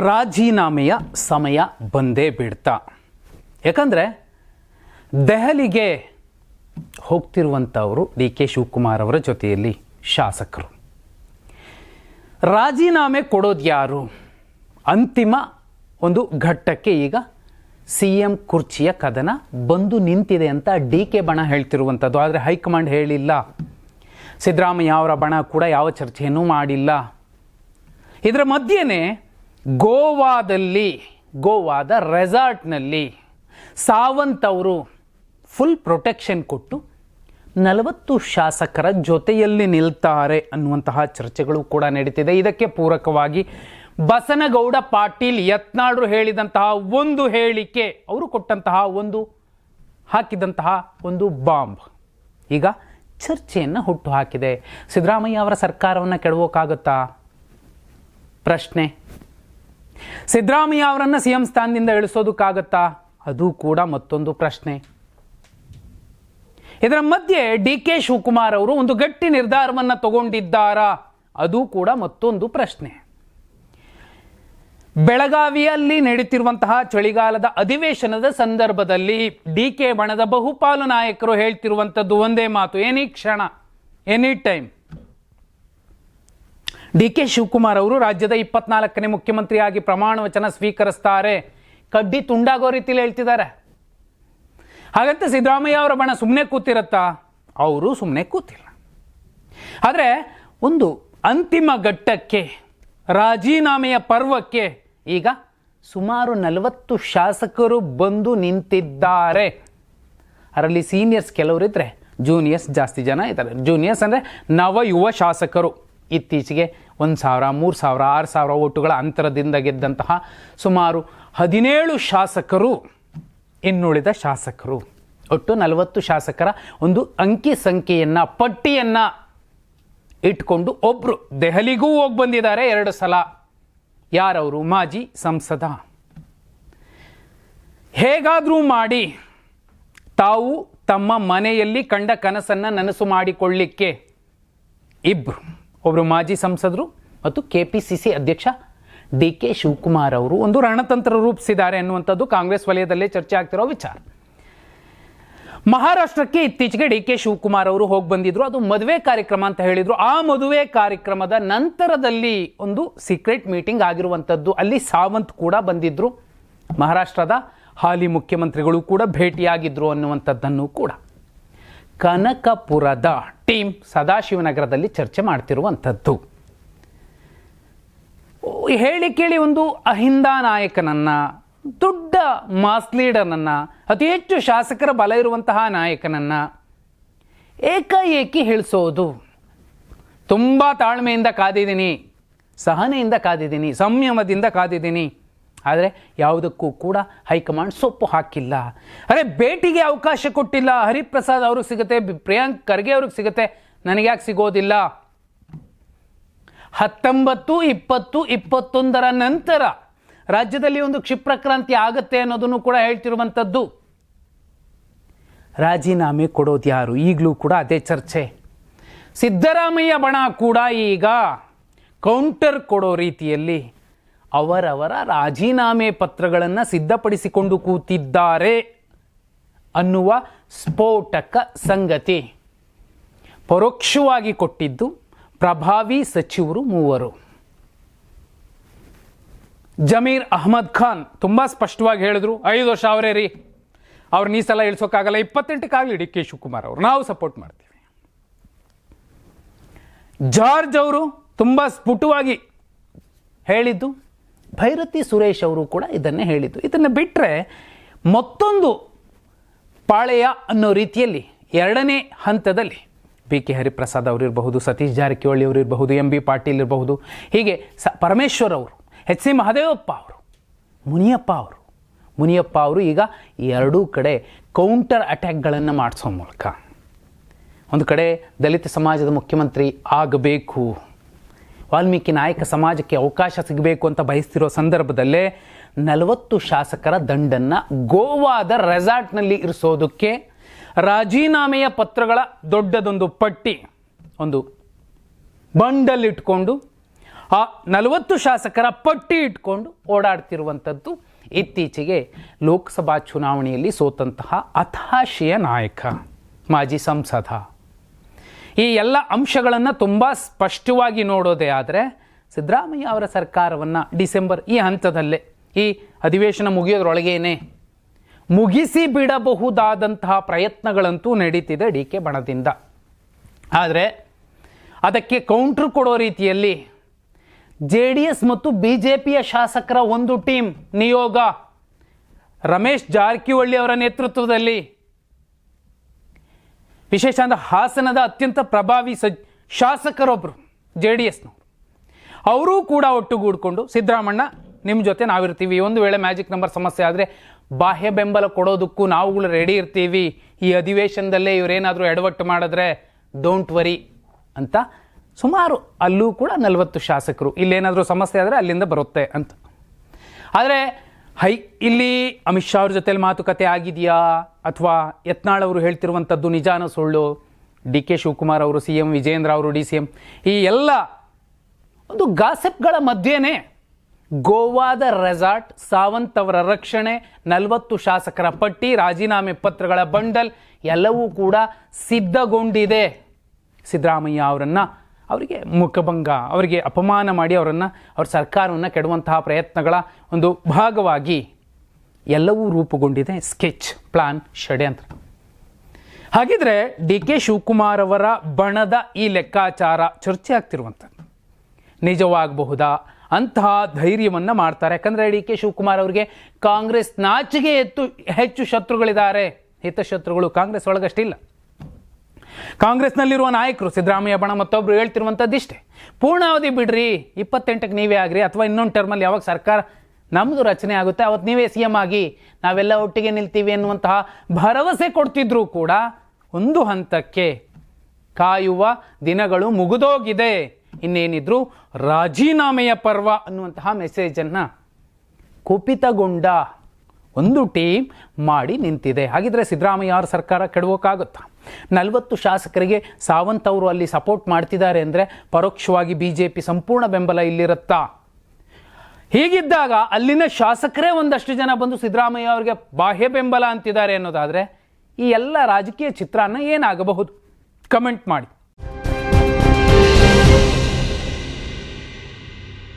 ರಾಜೀನಾಮೆಯ ಸಮಯ ಬಂದೇ ಬಿಡ್ತಾ ಯಾಕಂದರೆ ದೆಹಲಿಗೆ ಹೋಗ್ತಿರುವಂಥವರು ಡಿ ಕೆ ಶಿವಕುಮಾರ್ ಅವರ ಜೊತೆಯಲ್ಲಿ ಶಾಸಕರು. ರಾಜೀನಾಮೆ ಕೊಡೋದು ಯಾರು? ಅಂತಿಮ ಒಂದು ಘಟ್ಟಕ್ಕೆ ಈಗ ಸಿ ಎಂ ಕುರ್ಚಿಯ ಕದನ ಬಂದು ನಿಂತಿದೆ ಅಂತ ಡಿ ಕೆ ಬಣ ಹೇಳ್ತಿರುವಂಥದ್ದು ಆದರೆ ಹೈಕಮಾಂಡ್ ಹೇಳಿಲ್ಲ. ಸಿದ್ದರಾಮಯ್ಯ ಅವರ ಬಣ ಕೂಡ ಯಾವ ಚರ್ಚೆಯನ್ನೂ ಮಾಡಿಲ್ಲ. ಇದರ ಮಧ್ಯೆನೇ ಗೋವಾದಲ್ಲಿ, ಗೋವಾದ ರೆಸಾರ್ಟ್ನಲ್ಲಿ ಸಾವಂತ್ ಅವರು ಫುಲ್ ಪ್ರೊಟೆಕ್ಷನ್ ಕೊಟ್ಟು ನಲವತ್ತು ಶಾಸಕರ ಜೊತೆಯಲ್ಲಿ ನಿಲ್ತಾರೆ ಅನ್ನುವಂತಹ ಚರ್ಚೆಗಳು ಕೂಡ ನಡೀತಿದೆ. ಇದಕ್ಕೆ ಪೂರಕವಾಗಿ ಬಸನಗೌಡ ಪಾಟೀಲ್ ಯತ್ನಾಳ್ರು ಹೇಳಿದಂತಹ ಒಂದು ಹೇಳಿಕೆ, ಅವರು ಕೊಟ್ಟಂತಹ ಒಂದು, ಹಾಕಿದಂತಹ ಒಂದು ಬಾಂಬ್. ಈಗ ಚರ್ಚೆಯನ್ನು ಹುಟ್ಟು ಹಾಕಿದೆ. ಸಿದ್ದರಾಮಯ್ಯ ಅವರ ಸರ್ಕಾರವನ್ನು ಕೆಡವೋಕ್ಕಾಗುತ್ತಾ ಪ್ರಶ್ನೆ. ಸಿದ್ದರಾಮಯ್ಯ ಅವರನ್ನು ಸಿಎಂ ಸ್ಥಾನದಿಂದ ಇಳಿಸೋದಕ್ಕಾಗತ್ತಾ? ಅದು ಕೂಡ ಮತ್ತೊಂದು ಪ್ರಶ್ನೆ. ಇದರ ಮಧ್ಯೆ ಡಿ ಕೆ ಶಿವಕುಮಾರ್ ಅವರು ಒಂದು ಗಟ್ಟಿ ನಿರ್ಧಾರವನ್ನು ತಗೊಂಡಿದ್ದಾರಾ? ಅದು ಕೂಡ ಮತ್ತೊಂದು ಪ್ರಶ್ನೆ. ಬೆಳಗಾವಿಯಲ್ಲಿ ನಡೀತಿರುವಂತಹ ಚಳಿಗಾಲದ ಅಧಿವೇಶನದ ಸಂದರ್ಭದಲ್ಲಿ ಡಿ ಕೆ ಬಣದ ಬಹುಪಾಲು ನಾಯಕರು ಹೇಳ್ತಿರುವಂಥದ್ದು ಒಂದೇ ಮಾತು, ಎನಿ ಕ್ಷಣ, any time. D K Shivakumar ಅವರು ರಾಜ್ಯದ ಇಪ್ಪತ್ನಾಲ್ಕನೇ ಮುಖ್ಯಮಂತ್ರಿಯಾಗಿ ಪ್ರಮಾಣ ವಚನ ಸ್ವೀಕರಿಸ್ತಾರೆ. ಕಡ್ಡಿ ತುಂಡಾಗೋ ರೀತಿಲಿ ಹೇಳ್ತಿದ್ದಾರೆ. ಹಾಗಂತ ಸಿದ್ದರಾಮಯ್ಯ ಅವರ ಬಣ ಸುಮ್ಮನೆ ಕೂತಿರತ್ತಾ? ಅವರು ಸುಮ್ಮನೆ ಕೂತಿಲ್ಲ. ಆದರೆ ಒಂದು ಅಂತಿಮ ಘಟ್ಟಕ್ಕೆ, ರಾಜೀನಾಮೆಯ ಪರ್ವಕ್ಕೆ ಈಗ ಸುಮಾರು ನಲವತ್ತು ಶಾಸಕರು ಬಂದು ನಿಂತಿದ್ದಾರೆ. ಅದರಲ್ಲಿ ಸೀನಿಯರ್ಸ್ ಕೆಲವರಿದ್ದರೆ ಜೂನಿಯರ್ಸ್ ಜಾಸ್ತಿ ಜನ ಇದ್ದಾರೆ. ಜೂನಿಯರ್ಸ್ ಅಂದರೆ ನವ ಯುವ ಶಾಸಕರು. ಇತ್ತೀಚೆಗೆ ಒಂದು ಸಾವಿರ, ಮೂರು ಸಾವಿರ, ಆರು ಸಾವಿರ ಓಟುಗಳ ಅಂತರದಿಂದ ಗೆದ್ದಂತಹ ಸುಮಾರು ಹದಿನೇಳು ಶಾಸಕರು, ಇನ್ನುಳಿದ ಶಾಸಕರು. ಒಟ್ಟು ನಲವತ್ತು ಶಾಸಕರ ಒಂದು ಅಂಕಿ ಸಂಖ್ಯೆಯನ್ನು, ಪಟ್ಟಿಯನ್ನು ಇಟ್ಕೊಂಡು ಒಬ್ಬರು ದೆಹಲಿಗೂ ಹೋಗಿ ಬಂದಿದ್ದಾರೆ ಎರಡು ಸಲ. ಯಾರವರು? ಮಾಜಿ ಸಂಸದ. ಹೇಗಾದರೂ ಮಾಡಿ ತಾವು ತಮ್ಮ ಮನೆಯಲ್ಲಿ ಕಂಡ ಕನಸನ್ನು ನನಸು ಮಾಡಿಕೊಳ್ಳಿಕ್ಕೆ ಇಬ್ಬರು ಒಬ್ಬರು ಮಾಜಿ ಸಂಸದರು ಮತ್ತು ಕೆ ಪಿ ಸಿ ಸಿ ಅಧ್ಯಕ್ಷ ಡಿ ಕೆ ಶಿವಕುಮಾರ್ ಅವರು ಒಂದು ರಣತಂತ್ರ ರೂಪಿಸಿದ್ದಾರೆ ಅನ್ನುವಂಥದ್ದು ಕಾಂಗ್ರೆಸ್ ವಲಯದಲ್ಲೇ ಚರ್ಚೆ ಆಗ್ತಿರೋ ವಿಚಾರ. ಮಹಾರಾಷ್ಟ್ರಕ್ಕೆ ಇತ್ತೀಚೆಗೆ ಡಿ ಕೆ ಶಿವಕುಮಾರ್ ಅವರು ಹೋಗಿ ಬಂದಿದ್ರು. ಅದು ಮದುವೆ ಕಾರ್ಯಕ್ರಮ ಅಂತ ಹೇಳಿದ್ರು. ಆ ಮದುವೆ ಕಾರ್ಯಕ್ರಮದ ನಂತರದಲ್ಲಿ ಒಂದು ಸೀಕ್ರೆಟ್ ಮೀಟಿಂಗ್ ಆಗಿರುವಂಥದ್ದು. ಅಲ್ಲಿ ಸಾವಂತ್ ಕೂಡ ಬಂದಿದ್ರು. ಮಹಾರಾಷ್ಟ್ರದ ಹಾಲಿ ಮುಖ್ಯಮಂತ್ರಿಗಳು ಕೂಡ ಭೇಟಿಯಾಗಿದ್ರು ಅನ್ನುವಂಥದ್ದನ್ನು ಕೂಡ. ಕನಕಪುರದ ಟೀಮ್ ಸದಾಶಿವನಗರದಲ್ಲಿ ಚರ್ಚೆ ಮಾಡ್ತಿರುವಂಥದ್ದು. ಹೇಳಿ ಕೇಳಿ ಒಂದು ಅಹಿಂದ ನಾಯಕನನ್ನ, ದೊಡ್ಡ ಮಾಸ್ ಲೀಡರ್ನನ್ನ ಅತಿ ಹೆಚ್ಚು ಶಾಸಕರ ಬಲ ಇರುವಂತಹ ನಾಯಕನನ್ನ ಏಕಾಏಕಿ ಹೇಳಿಸೋದು. ತುಂಬ ತಾಳ್ಮೆಯಿಂದ ಕಾದಿದ್ದೀನಿ, ಸಹನೆಯಿಂದ ಕಾದಿದ್ದೀನಿ, ಸಂಯಮದಿಂದ ಕಾದಿದ್ದೀನಿ. ಆದರೆ ಯಾವುದಕ್ಕೂ ಕೂಡ ಹೈಕಮಾಂಡ್ ಸೊಪ್ಪು ಹಾಕಿಲ್ಲ. ಅರೆ, ಭೇಟಿಗೆ ಅವಕಾಶ ಕೊಟ್ಟಿಲ್ಲ. ಹರಿಪ್ರಸಾದ್ ಅವ್ರಿಗೆ ಸಿಗುತ್ತೆ, ಪ್ರಿಯಾಂಕ್ ಖರ್ಗೆ ಅವ್ರಿಗೆ ಸಿಗುತ್ತೆ. ನನಗೆ ಯಾಕೆ ಸಿಗೋದಿಲ್ಲ. ಹತ್ತೊಂಬತ್ತು, ಇಪ್ಪತ್ತು, ಇಪ್ಪತ್ತೊಂದರ ನಂತರ ರಾಜ್ಯದಲ್ಲಿ ಒಂದು ಕ್ಷಿಪ್ರಕ್ರಾಂತಿ ಆಗತ್ತೆ ಅನ್ನೋದನ್ನು ಕೂಡ ಹೇಳ್ತಿರುವಂಥದ್ದು. ರಾಜೀನಾಮೆ ಕೊಡೋದು ಯಾರು? ಈಗಲೂ ಕೂಡ ಅದೇ ಚರ್ಚೆ. ಸಿದ್ದರಾಮಯ್ಯ ಬಣ ಕೂಡ ಈಗ ಕೌಂಟರ್ ಕೊಡೋ ರೀತಿಯಲ್ಲಿ. ಅವರವರ ರಾಜೀನಾಮೆ ಪತ್ರಗಳನ್ನು ಸಿದ್ಧಪಡಿಸಿಕೊಂಡು ಕೂತಿದ್ದಾರೆ ಅನ್ನುವ ಸ್ಫೋಟಕ ಸಂಗತಿ. ಪರೋಕ್ಷವಾಗಿ ಕೊಟ್ಟಿದ್ದು ಪ್ರಭಾವಿ ಸಚಿವರು ಮೂವರು. ಜಮೀರ್ ಅಹಮದ್ ಖಾನ್ ತುಂಬ ಸ್ಪಷ್ಟವಾಗಿ ಹೇಳಿದ್ರು, ಐದು ವರ್ಷ ಅವರೇ ರೀ. ಅವ್ರನ್ನ ಈ ಸಲ ಇಳಿಸೋಕ್ಕಾಗಲ್ಲ. ಇಪ್ಪತ್ತೆಂಟಕ್ಕಾಗಲಿ ಡಿ ಕೆ ಶಿವಕುಮಾರ್ ಅವರು. ನಾವು ಸಪೋರ್ಟ್ ಮಾಡ್ತೀವಿ. ಜಾರ್ಜ್ ಅವರು ತುಂಬ ಸ್ಫುಟವಾಗಿ ಹೇಳಿದ್ದು ಭೈರತಿ ಸುರೇಶ್ ಅವರು ಕೂಡ ಇದನ್ನೇ ಹೇಳಿದ್ದು. ಇದನ್ನು ಬಿಟ್ಟರೆ ಮತ್ತೊಂದು ಪಾಳೆಯ ಅನ್ನೋ ರೀತಿಯಲ್ಲಿ ಎರಡನೇ ಹಂತದಲ್ಲಿ ಬಿ ಕೆ ಹರಿಪ್ರಸಾದ್ ಅವರಿರಬಹುದು ಸತೀಶ್ ಜಾರಕಿಹೊಳಿ ಅವರಿರಬಹುದು ಎಂ ಬಿ ಪಾಟೀಲ್ ಇರಬಹುದು, ಹೀಗೆ ಸ ಪರಮೇಶ್ವರ್ ಅವರು, ಎಚ್ ಸಿ ಮಹದೇವಪ್ಪ ಅವರು, ಮುನಿಯಪ್ಪ ಅವರು ಮುನಿಯಪ್ಪ ಅವರು ಈಗ ಎರಡೂ ಕಡೆ ಕೌಂಟರ್ ಅಟ್ಯಾಕ್ಗಳನ್ನು ಮಾಡಿಸೋ ಮೂಲಕ. ಒಂದು ಕಡೆ ದಲಿತ ಸಮಾಜದ ಮುಖ್ಯಮಂತ್ರಿ ಆಗಬೇಕು. ವಾಲ್ಮೀಕಿ ನಾಯಕ ಸಮಾಜಕ್ಕೆ ಅವಕಾಶ ಸಿಗಬೇಕು ಅಂತ ಬಯಸ್ತಿರೋ ಸಂದರ್ಭದಲ್ಲೇ ನಲವತ್ತು ಶಾಸಕರ ದಂಡನ್ನು ಗೋವಾದ ರೆಸಾರ್ಟ್ನಲ್ಲಿ ಇರಿಸೋದಕ್ಕೆ ರಾಜೀನಾಮೆಯ ಪತ್ರಗಳ ದೊಡ್ಡದೊಂದು ಪಟ್ಟಿ, ಒಂದು ಬಂಡಲ್ ಇಟ್ಕೊಂಡು, ಆ ನಲವತ್ತು ಶಾಸಕರ ಪಟ್ಟಿ ಇಟ್ಕೊಂಡು ಓಡಾಡ್ತಿರುವಂಥದ್ದು ಇತ್ತೀಚೆಗೆ ಲೋಕಸಭಾ ಚುನಾವಣೆಯಲ್ಲಿ ಸೋತಂತಹ ಅಥಾಶೆಯ ನಾಯಕ, ಮಾಜಿ ಸಂಸದ. ಈ ಎಲ್ಲ ಅಂಶಗಳನ್ನು ತುಂಬ ಸ್ಪಷ್ಟವಾಗಿ ನೋಡೋದೇ ಆದರೆ ಸಿದ್ದರಾಮಯ್ಯ ಅವರ ಸರ್ಕಾರವನ್ನು ಡಿಸೆಂಬರ್ ಈ ಹಂತದಲ್ಲೇ, ಈ ಅಧಿವೇಶನ ಮುಗಿಯೋದ್ರೊಳಗೇನೆ ಮುಗಿಸಿ ಬಿಡಬಹುದಾದಂತಹ ಪ್ರಯತ್ನಗಳಂತೂ ನಡೀತಿದೆ ಡಿ ಕೆ ಬಣದಿಂದ. ಆದರೆ ಅದಕ್ಕೆ ಕೌಂಟ್ರ್ ಕೊಡೋ ರೀತಿಯಲ್ಲಿ ಜೆ ಡಿ ಎಸ್ ಮತ್ತು ಬಿ ಜೆ ಪಿಯ ಶಾಸಕರ ಒಂದು ಟೀಮ್ ನಿಯೋಗ ರಮೇಶ್ ಜಾರಕಿಹೊಳಿ ಅವರ ನೇತೃತ್ವದಲ್ಲಿ ವಿಶೇಷ ಅಂದ್ರೆ ಹಾಸನದ ಅತ್ಯಂತ ಪ್ರಭಾವಿ ಸಜ್ ಶಾಸಕರೊಬ್ಬರು ಜೆ ಡಿ ಎಸ್ನವರು. ಅವರೂ ಕೂಡ ಒಟ್ಟುಗೂಡಿಕೊಂಡು, ಸಿದ್ದರಾಮಣ್ಣ ನಿಮ್ಮ ಜೊತೆ ನಾವಿರ್ತೀವಿ. ಒಂದು ವೇಳೆ ಮ್ಯಾಜಿಕ್ ನಂಬರ್ ಸಮಸ್ಯೆ ಆದರೆ ಬಾಹ್ಯ ಬೆಂಬಲ ಕೊಡೋದಕ್ಕೂ ನಾವುಗಳು ರೆಡಿ ಇರ್ತೀವಿ. ಈ ಅಧಿವೇಶನದಲ್ಲೇ ಇವರೇನಾದರೂ ಎಡವಟ್ಟು ಮಾಡಿದ್ರೆ ಡೋಂಟ್ ವರಿ ಅಂತ ಸುಮಾರು ಅಲ್ಲೂ ಕೂಡ ನಲವತ್ತು ಶಾಸಕರು. ಇಲ್ಲೇನಾದರೂ ಸಮಸ್ಯೆ ಆದರೆ ಅಲ್ಲಿಂದ ಬರುತ್ತೆ ಅಂತ. ಆದರೆ ಹೈ, ಇಲ್ಲಿ ಅಮಿತ್ ಶಾ ಅವ್ರ ಜೊತೆಲಿ ಮಾತುಕತೆ ಆಗಿದೆಯಾ? ಅಥವಾ ಯತ್ನಾಳ್ ಅವರು ಹೇಳ್ತಿರುವಂಥದ್ದು ನಿಜಾನ ಸುಳ್ಳು? ಡಿ ಕೆ ಶಿವಕುಮಾರ್ ಅವರು, ಸಿ ಎಂ ವಿಜೇಂದ್ರ ಅವರು, ಡಿ ಸಿ ಎಂ, ಈ ಎಲ್ಲ ಒಂದು ಗಾಸೆಪ್ಗಳ ಮಧ್ಯೆನೇ ಗೋವಾದ ರೆಸಾರ್ಟ್, ಸಾವಂತ್ ಅವರ ರಕ್ಷಣೆ, ನಲವತ್ತು ಶಾಸಕರ ಪಟ್ಟಿ, ರಾಜೀನಾಮೆ ಪತ್ರಗಳ ಬಂಡಲ್, ಎಲ್ಲವೂ ಕೂಡ ಸಿದ್ಧಗೊಂಡಿದೆ. ಸಿದ್ದರಾಮಯ್ಯ ಅವರನ್ನು ಅವರಿಗೆ ಮುಖಭಂಗ, ಅವರಿಗೆ ಅಪಮಾನ ಮಾಡಿ ಅವರನ್ನು, ಅವ್ರ ಸರ್ಕಾರವನ್ನು ಕೆಡುವಂತಹ ಪ್ರಯತ್ನಗಳ ಒಂದು ಭಾಗವಾಗಿ ಎಲ್ಲವೂ ರೂಪುಗೊಂಡಿದೆ. ಸ್ಕೆಚ್, ಪ್ಲಾನ್ ಷಡ್ಯಂತ್ರ ಹಾಗಿದ್ರೆ ಡಿ ಕೆ ಶಿವಕುಮಾರ್ ಅವರ ಬಣದ ಈ ಲೆಕ್ಕಾಚಾರ ಚರ್ಚೆ ಆಗ್ತಿರುವಂಥದ್ದು. ನಿಜವಾಗಬಹುದಾ? ಅಂತಹ ಧೈರ್ಯವನ್ನು ಮಾಡ್ತಾರೆ. ಯಾಕಂದರೆ ಡಿ ಕೆ ಶಿವಕುಮಾರ್ ಅವರಿಗೆ ಕಾಂಗ್ರೆಸ್ ನಾಚಿಗೆ ಎತ್ತು ಹೆಚ್ಚು ಶತ್ರುಗಳಿದ್ದಾರೆ. ಹಿತಶತ್ರುಗಳು ಕಾಂಗ್ರೆಸ್ ಒಳಗಷ್ಟಿಲ್ಲ. ಕಾಂಗ್ರೆಸ್ನಲ್ಲಿರುವ ನಾಯಕರು ಸಿದ್ದರಾಮಯ್ಯ ಬಣ ಮತ್ತೊಬ್ಬರು ಹೇಳ್ತಿರುವಂಥದ್ದು ಇಷ್ಟೇ. ಪೂರ್ಣಾವಧಿ ಬಿಡ್ರಿ, ಇಪ್ಪತ್ತೆಂಟಕ್ಕೆ ನೀವೇ ಆಗ್ರಿ, ಅಥವಾ ಇನ್ನೊಂದು ಟರ್ಮಲ್ಲಿ ಯಾವಾಗ ಸರ್ಕಾರ ನಮ್ಮದು ರಚನೆ ಆಗುತ್ತೆ, ಅವತ್ತು ನೀವೇ ಸಿ ಎಂ ಆಗಿ ನಾವೆಲ್ಲ ಒಟ್ಟಿಗೆ ನಿಲ್ತೀವಿ ಅನ್ನುವಂತಹ ಭರವಸೆ ಕೊಡ್ತಿದ್ರು ಕೂಡ ಒಂದು ಹಂತಕ್ಕೆ ಕಾಯುವ ದಿನಗಳು ಮುಗಿದೋಗಿದೆ. ಇನ್ನೇನಿದ್ರು ರಾಜೀನಾಮೆಯ ಪರ್ವ ಅನ್ನುವಂತಹ ಮೆಸೇಜನ್ನು ಕುಪಿತಗೊಂಡ ಒಂದು ಟೀಮ್ ಮಾಡಿ ನಿಂತಿದೆ. ಹಾಗಿದ್ರೆ ಸಿದ್ದರಾಮಯ್ಯ ಅವರ ಸರ್ಕಾರ ಕೆಡವೋಕ್ಕಾಗುತ್ತಾ ನಲವತ್ತು ಶಾಸಕರಿಗೆ ಸಾವಂತ್ ಅವರು ಅಲ್ಲಿ ಸಪೋರ್ಟ್ ಮಾಡ್ತಿದ್ದಾರೆ ಅಂದರೆ ಪರೋಕ್ಷವಾಗಿ ಬಿ ಜೆ ಪಿ ಸಂಪೂರ್ಣ ಬೆಂಬಲ ಇಲ್ಲಿರುತ್ತಾ? ಹೀಗಿದ್ದಾಗ ಅಲ್ಲಿನ ಶಾಸಕರೇ ಒಂದಷ್ಟು ಜನ ಬಂದು ಸಿದ್ದರಾಮಯ್ಯ ಅವರಿಗೆ ಬಾಹ್ಯ ಬೆಂಬಲ ಅಂತಿದ್ದಾರೆ ಅನ್ನೋದಾದರೆ ಈ ಎಲ್ಲ ರಾಜಕೀಯ ಚಿತ್ರಾನ್ನ ಏನಾಗಬಹುದು? ಕಮೆಂಟ್ ಮಾಡಿ.